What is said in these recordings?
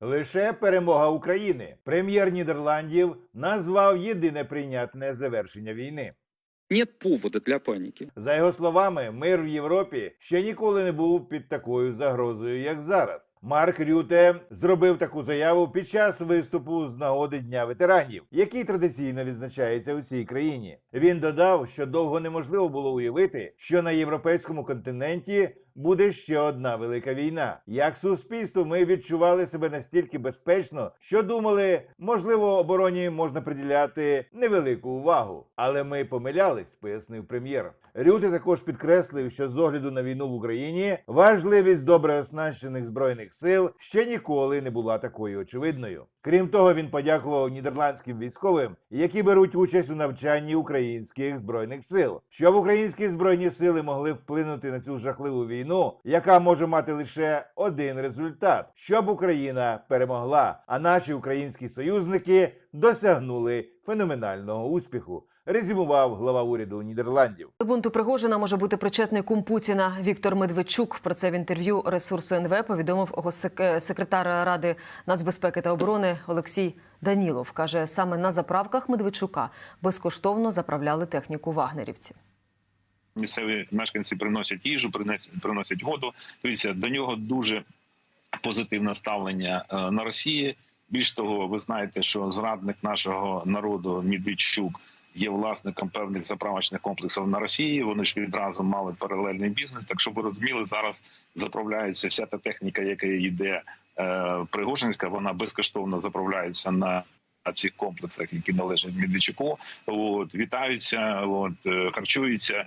Лише перемога України. Прем'єр Нідерландів назвав єдине прийнятне завершення війни. Нет повода для паники. За його словами, мир в Європі ще ніколи не був під такою загрозою, як зараз. Марк Рюте зробив таку заяву під час виступу з нагоди Дня ветеранів, який традиційно відзначається у цій країні. Він додав, що довго неможливо було уявити, що на європейському континенті буде ще одна велика війна. Як суспільство, ми відчували себе настільки безпечно, що думали, можливо, обороні можна приділяти невелику увагу. Але ми помилялись, пояснив прем'єр. Рюте також підкреслив, що з огляду на війну в Україні важливість добре оснащених збройних сил ще ніколи не була такою очевидною. Крім того, він подякував нідерландським військовим, які беруть участь у навчанні українських збройних сил, щоб українські збройні сили могли вплинути на цю жахливу війну, яка може мати лише один результат: щоб Україна перемогла, а наші українські союзники досягнули феноменального успіху. Резюмував глава уряду Нідерландів. До бунту Пригожина може бути причетний кум Путіна Віктор Медведчук. Про це в інтерв'ю ресурсу НВ повідомив госсек- е, Ради нацбезпеки та оборони Олексій Данілов. Каже, саме на заправках Медведчука безкоштовно заправляли техніку вагнерівці. Місцеві мешканці приносять їжу, приносять воду. Дивіться, до нього дуже позитивне ставлення е, на Росії. Більш того, ви знаєте, що зрадник нашого народу Медведчук є власником певних заправочних комплексів на Росії. Вони ж відразу мали паралельний бізнес. Так щоб ви розуміли, зараз заправляється вся та техніка, яка йде е, Пригожинська, вона безкоштовно заправляється на. На цих комплексах, які належать Медведчуку, от вітаються, от е, харчуються.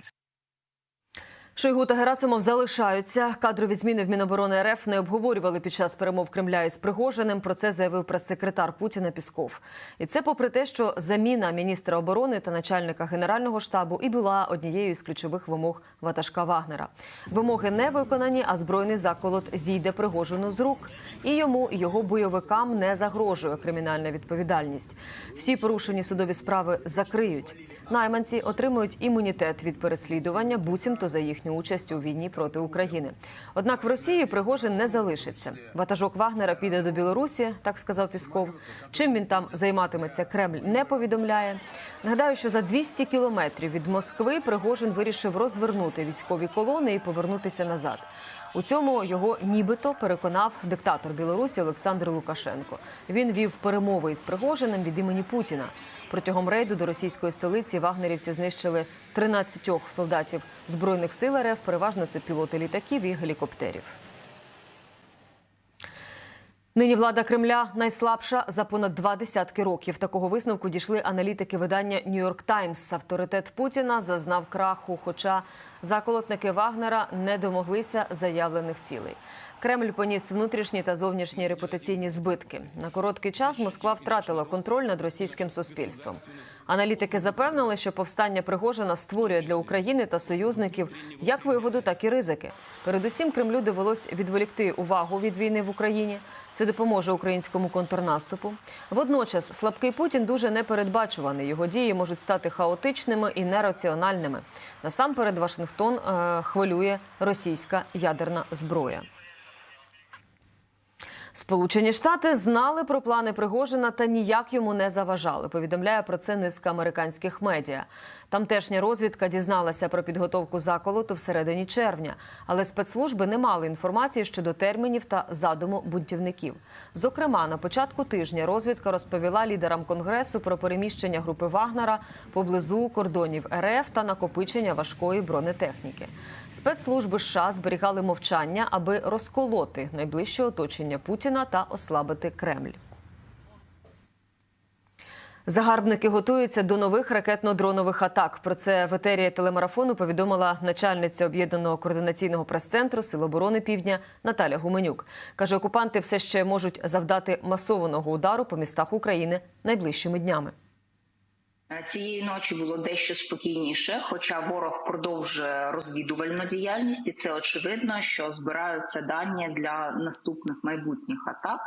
Шойгу та Герасимов залишаються. Кадрові зміни в Міноборони РФ не обговорювали під час перемов Кремля із Пригожиним. Про це заявив прес-секретар Путіна Пісков. І це попри те, що заміна міністра оборони та начальника генерального штабу і була однією з ключових вимог ватажка Вагнера. Вимоги не виконані, а збройний заколот зійде Пригожину з рук. І йому і його бойовикам не загрожує кримінальна відповідальність. Всі порушені судові справи закриють. Найманці отримують імунітет від переслідування, буцімто за їхню участь у війні проти України. Однак в Росії Пригожин не залишиться. Ватажок Вагнера піде до Білорусі, так сказав Пісков. Чим він там займатиметься, Кремль не повідомляє. Нагадаю, що за 200 кілометрів від Москви Пригожин вирішив розвернути військові колони і повернутися назад. У цьому його нібито переконав диктатор Білорусі Олександр Лукашенко. Він вів перемови із Пригожиним від імені Путіна. Протягом рейду до російської столиці вагнерівці знищили 13 солдатів збройних сил РФ. Переважно це пілоти літаків і гелікоптерів. Нині влада Кремля найслабша за понад два десятки років. Такого висновку дійшли аналітики видання Нью-Йорк Таймс. Авторитет Путіна зазнав краху, хоча заколотники Вагнера не домоглися заявлених цілей. Кремль поніс внутрішні та зовнішні репутаційні збитки. На короткий час Москва втратила контроль над російським суспільством. Аналітики запевнили, що повстання Пригожина створює для України та союзників як вигоду, так і ризики. Передусім, Кремлю довелось відволікти увагу від війни в Україні. Це допоможе українському контрнаступу. Водночас слабкий Путін дуже непередбачуваний. Його дії можуть стати хаотичними і нераціональними. Насамперед, Вашингтон е, хвилює російська ядерна зброя. Сполучені Штати знали про плани Пригожина та ніяк йому не заважали. Повідомляє про це низка американських медіа. Тамтешня розвідка дізналася про підготовку заколоту всередині червня, але спецслужби не мали інформації щодо термінів та задуму бунтівників. Зокрема, на початку тижня розвідка розповіла лідерам конгресу про переміщення групи Вагнера поблизу кордонів РФ та накопичення важкої бронетехніки. Спецслужби США зберігали мовчання, аби розколоти найближче оточення Путіна та ослабити Кремль. Загарбники готуються до нових ракетно-дронових атак. Про це в етері телемарафону повідомила начальниця об'єднаного координаційного прес-центру Сил оборони Півдня Наталя Гуменюк. каже, окупанти все ще можуть завдати масованого удару по містах України найближчими днями. Е, Цієї ночі було дещо спокійніше, хоча ворог продовжує розвідувальну діяльність, і це очевидно, що збираються дані для наступних майбутніх атак,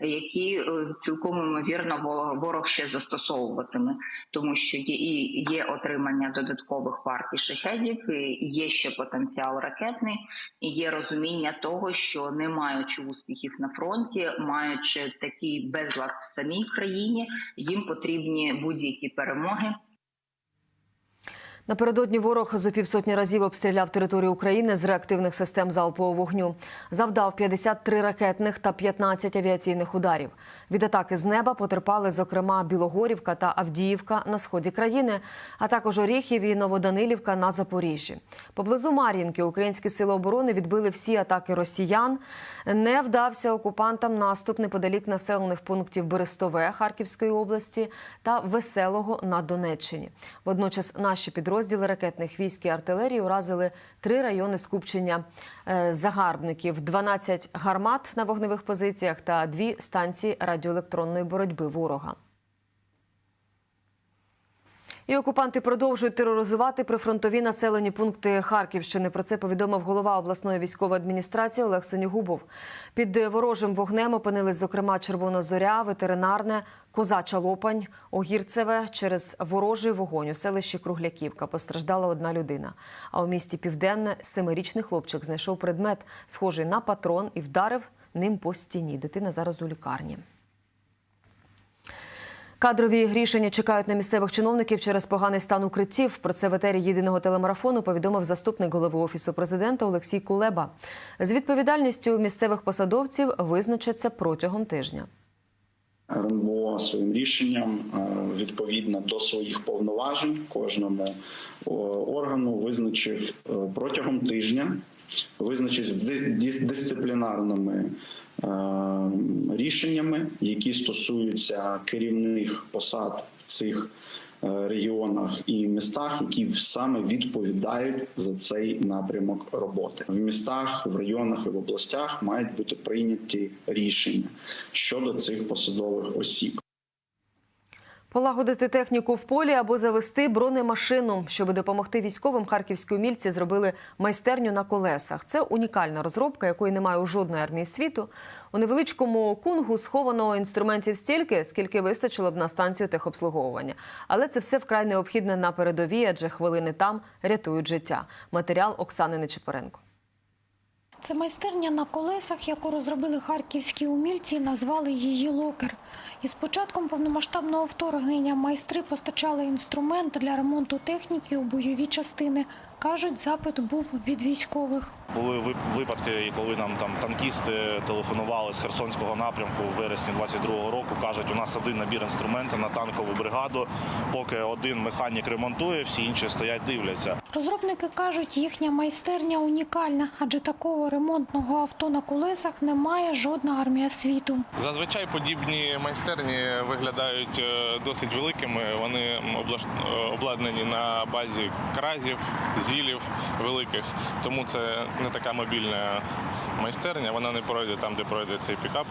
які е, цілком ймовірно во- ворог ще застосовуватиме, тому що є і є отримання додаткових партій шахедів, і є ще потенціал ракетний, і є розуміння того, що не маючи успіхів на фронті, маючи такий безлад в самій країні, їм потрібні будь-які перемоги. हैं। Напередодні ворог зо півсотні разів обстріляв територію України з реактивних систем залпового вогню. Завдав 53 ракетних та 15 авіаційних ударів. Від атаки з неба потерпали, зокрема, Білогорівка та Авдіївка на сході країни, а також Оріхів і Новоданилівка на Запоріжжі. Поблизу Мар'їнки українські сили оборони відбили всі атаки росіян. Не вдався окупантам наступ неподалік населених пунктів Берестове Харківської області та Веселого на Донеччині. Водночас наші підрозділи ракетних військ і артилерії уразили три райони скупчення е, загарбників, 12 гармат на вогневих позиціях та дві станції радіоелектронної боротьби ворога. І окупанти продовжують тероризувати прифронтові населені пункти Харківщини. Про це повідомив голова обласної військової адміністрації Олег Сенюгубов. Під ворожим вогнем опинились, зокрема, Червона Зоря, ветеринарне, Козача Лопань, Огірцеве. Через ворожий вогонь у селищі Кругляківка постраждала одна людина. А у місті Південне семирічний хлопчик знайшов предмет, схожий на патрон, і вдарив ним по стіні. Дитина зараз у лікарні. Кадрові рішення чекають на місцевих чиновників через поганий стан укриттів. Про це в етері єдиного телемарафону повідомив заступник голови офісу президента Олексій Кулеба. З відповідальністю місцевих посадовців визначаться протягом тижня. РНБО своїм рішенням е, відповідно до своїх повноважень кожному органу визначив е, протягом тижня, визначив з дисциплінарними е, рішеннями, які стосуються керівних посад в цих е, регіонах і містах, які саме відповідають за цей напрямок роботи в містах, в районах і в областях мають бути прийняті рішення щодо цих посадових осіб. Полагодити техніку в полі або завести бронемашину, щоб допомогти військовим, харківські умільці зробили майстерню на колесах. Це унікальна розробка, якої немає у жодної армії світу. У невеличкому кунгу сховано інструментів стільки, скільки вистачило б на станцію техобслуговування. Але це все вкрай необхідне на передовій, адже хвилини там рятують життя. Матеріал Оксани Нечипоренко. Це майстерня на колесах, яку розробили харківські умільці, і назвали її локер. І з початком повномасштабного вторгнення майстри постачали інструмент для ремонту техніки у бойові частини. Кажуть, запит був від військових. Були вип- випадки, коли нам там танкісти телефонували з Херсонського напрямку в вересні 22-го року. кажуть, у нас один набір інструменту на танкову бригаду. Поки один механік ремонтує, всі інші стоять дивляться. Розробники кажуть, їхня майстерня унікальна, адже такого ремонтного авто на колесах немає жодна армія світу. Зазвичай подібні майстерні виглядають е, досить великими. Вони облаш- е, обладнані на базі кразів, зілів великих. Тому це не така мобільна майстерня. Вона не пройде там, де пройде цей пікап.